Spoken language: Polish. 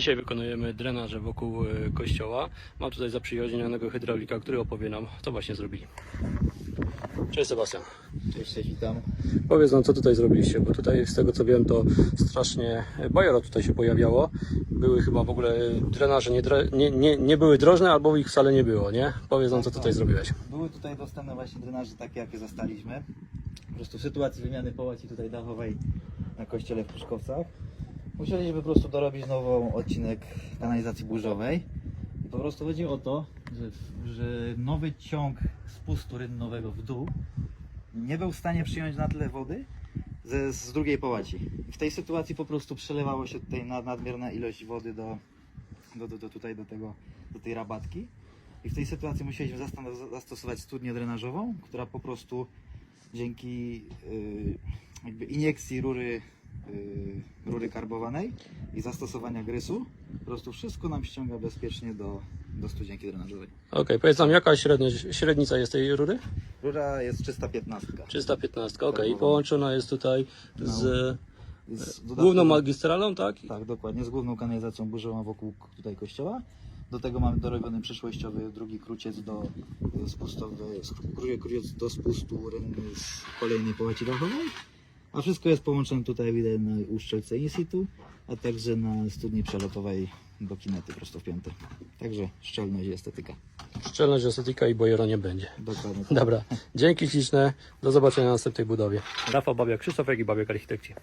Dzisiaj wykonujemy drenaże wokół e, kościoła. Mam tutaj zaprzyjaźnionego hydraulika, który opowie nam, co właśnie zrobili. Cześć Sebastian. Cześć, cześć, witam. Powiedz nam, co tutaj zrobiliście, bo tutaj z tego co wiem, to strasznie bajoro tutaj się pojawiało. Były chyba w ogóle drenaże, nie, nie, nie, nie były drożne, albo ich wcale nie było, nie? Powiedz nam, co tutaj zrobiłeś. Były tutaj dostępne właśnie drenaże takie, jakie zastaliśmy. Po prostu w sytuacji wymiany połaci tutaj dachowej na kościele w Pruszkowcach musieliśmy po prostu dorobić nową odcinek kanalizacji burzowej. I po prostu chodzi o to, że, że nowy ciąg spustu rynnowego w dół nie był w stanie przyjąć na tyle wody ze, z drugiej połaci. I w tej sytuacji po prostu przelewało się tutaj nad, nadmierna ilość wody do, do, do, do, tutaj, do, tego, do tej rabatki. I w tej sytuacji musieliśmy zastosować studnię drenażową, która po prostu dzięki yy, jakby iniekcji rury, rury karbowanej i zastosowania grysu po prostu wszystko nam ściąga bezpiecznie do, do studzienki drenażowej. Okej, powiedz nam, jaka średnia, średnica jest tej rury? Rura jest 315. 315, okej. I połączona jest tutaj z Z główną magistralą, tak? Tak, dokładnie, z główną kanalizacją burzową wokół tutaj kościoła. Do tego mamy dorobiony przyszłościowy drugi kruciec do y, spustowy, skru- kruciec do spustu rynny z kolejnej połaci dachowej. A wszystko jest połączone tutaj widać na uszczelce in situ, a także na studni przelotowej do kinety prosto wpięte. Także szczelność i estetyka. Szczelność, estetyka i bojera nie będzie. Dokładnie. tak. Dobra, dzięki śliczne. Do zobaczenia na następnej budowie. Rafał Babiak, Krzysztof, i Babiak Architekci.